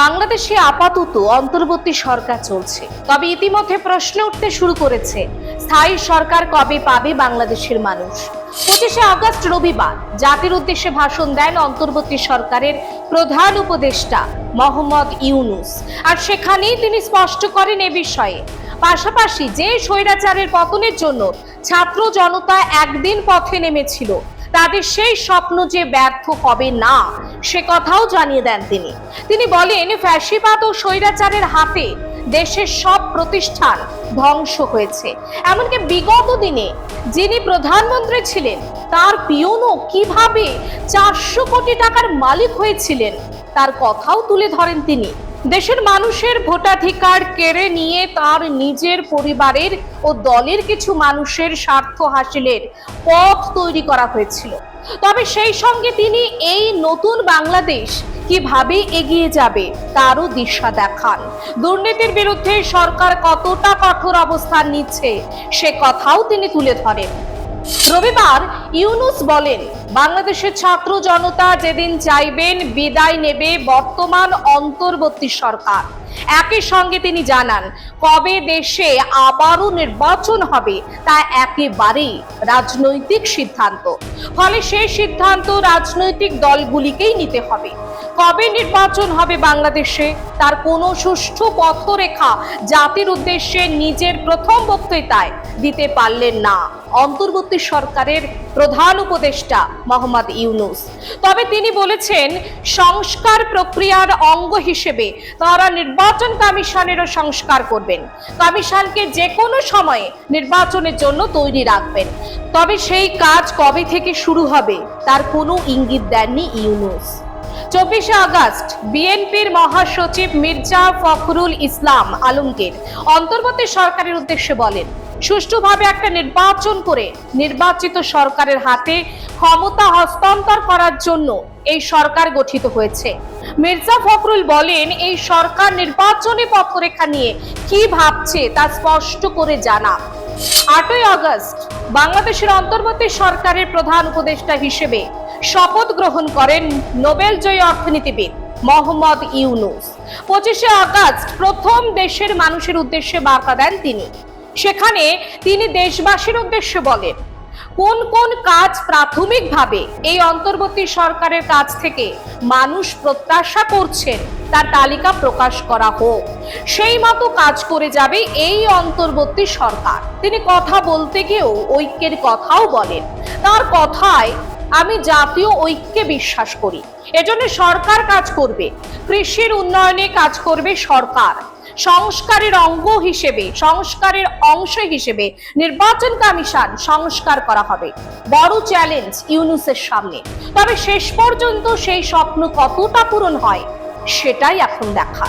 বাংলাদেশে আপাতত অন্তর্বর্তী সরকার চলছে। তবে ইতিমধ্যে প্রশ্ন উঠতে শুরু করেছে, স্থায়ী সরকার কবে পাবে বাংলাদেশের মানুষ? পঁচিশে আগস্ট রবিবার, জাতির উদ্দেশ্যে ভাষণ দেন অন্তর্বর্তী সরকারের প্রধান উপদেষ্টা মোহাম্মদ ইউনুস। আর সেখানেই তিনি স্পষ্ট করেন এ বিষয়ে। পাশাপাশি যে স্বৈরাচারের পতনের জন্য ছাত্র জনতা একদিন পথে নেমেছিল, তাদের সেই স্বপ্ন যে ব্যর্থ হবে না সে কথাও জানিয়ে দেন তিনি। তিনি বলেন, ফ্যাসিবাদ ও স্বৈরাচারের হাতে দেশের সব প্রতিষ্ঠান ধ্বংস হয়েছে। এমনকি বিগত দিনে যিনি প্রধানমন্ত্রী ছিলেন, তার পিয়নও কীভাবে চারশো কোটি টাকার মালিক হয়েছিলেন, তার কথাও তুলে ধরেন তিনি। দেশের মানুষের ভোটাধিকার কেড়ে নিয়ে তার নিজের পরিবারের ও দলের কিছু মানুষের স্বার্থ হাসিলের পথ তৈরি করা হয়েছিল। তবে সেই সঙ্গে তিনি এই নতুন বাংলাদেশ কীভাবে এগিয়ে যাবে তারও দিশা দেখান। দুর্নীতির বিরুদ্ধে সরকার কতটা কঠোর অবস্থান নিচ্ছে সে কথাও তিনি তুলে ধরেন। রবিবার ইউনুস বলেন, বাংলাদেশের ছাত্র জনতা যেদিন চাইবেন বিদায় নেবে বর্তমান অন্তর্বর্তী সরকার। একই সঙ্গে তিনি জানান, কবে দেশে আবারও নির্বাচন হবে তা একেবারেই রাজনৈতিক সিদ্ধান্ত। ফলে সেই সিদ্ধান্ত রাজনৈতিক দলগুলিকেই নিতে হবে। কবে নির্বাচন হবে বাংলাদেশে? তার কোনো সুষ্ঠু পথরেখা জাতির উদ্দেশ্যে নিজের প্রথম বক্তৃতায় দিতে পারলেন না অন্তর্বর্তী সরকারের প্রধান উপদেষ্টা মোহাম্মদ ইউনুস। তবে তিনি বলেছেন, সংস্কার প্রক্রিয়ার অঙ্গ হিসেবে তারা নির্বাচন কমিশনেরও সংস্কার করবেন। কমিশনকে যে কোনো সময়ে নির্বাচনের জন্য তৈরি রাখবেন। তবে সেই কাজ কবে থেকে শুরু হবে তার কোনো ইঙ্গিত দেননি ইউনুস। চব্বিশে আগস্ট বিএনপির মহাসচিব মির্জা ফখরুল ইসলাম আলমগীর অন্তর্বর্তী সরকারের উদ্দেশ্যে বলেন, সুষ্ঠুভাবে একটা নির্বাচন করে নির্বাচিত সরকারের হাতে ক্ষমতা হস্তান্তর করার জন্য এই সরকার গঠিত হয়েছে। মির্জা ফখরুল বলেন, এই সরকার নির্বাচনী পথরেখা নিয়ে কি ভাবছে তা স্পষ্ট করে জানা। আটই আগস্ট বাংলাদেশের অন্তর্বর্তী সরকারের প্রধান উপদেষ্টা হিসেবে শপথ গ্রহণ করেন নোবেল জয়ী অর্থনীতিবিদ মোহাম্মদ ইউনুস। পঁচিশে আগস্ট প্রথম দেশের মানুষের উদ্দেশ্যে বার্তা দেন তিনি। সেখানে তিনি দেশবাসীর উদ্দেশ্যে বলেন, কোন কোন কাজ প্রাথমিকভাবে এই অন্তর্বর্তী সরকারের কাছ থেকে মানুষ প্রত্যাশা করছেন তার তালিকা প্রকাশ করা হোক। সেই মতো কাজ করে যাবে এই অন্তর্বর্তী সরকার। তিনি কথা বলতে গিয়েও ঐক্যের কথাও বলেন। তার কথায় আমি জাতীয় ঐক্যে বিশ্বাস করি। এজন্য সরকার কাজ করবে। কৃষির উন্নয়নে কাজ করবে সরকার। সংস্কারের অঙ্গ হিসেবে, সংস্কারের অংশ হিসেবে নির্বাচন কমিশন সংস্কার করা হবে। বড় চ্যালেঞ্জ ইউনুসের সামনে। তবে শেষ পর্যন্ত সেই স্বপ্ন কতটা পূরণ হয়, সেটাই এখন দেখা।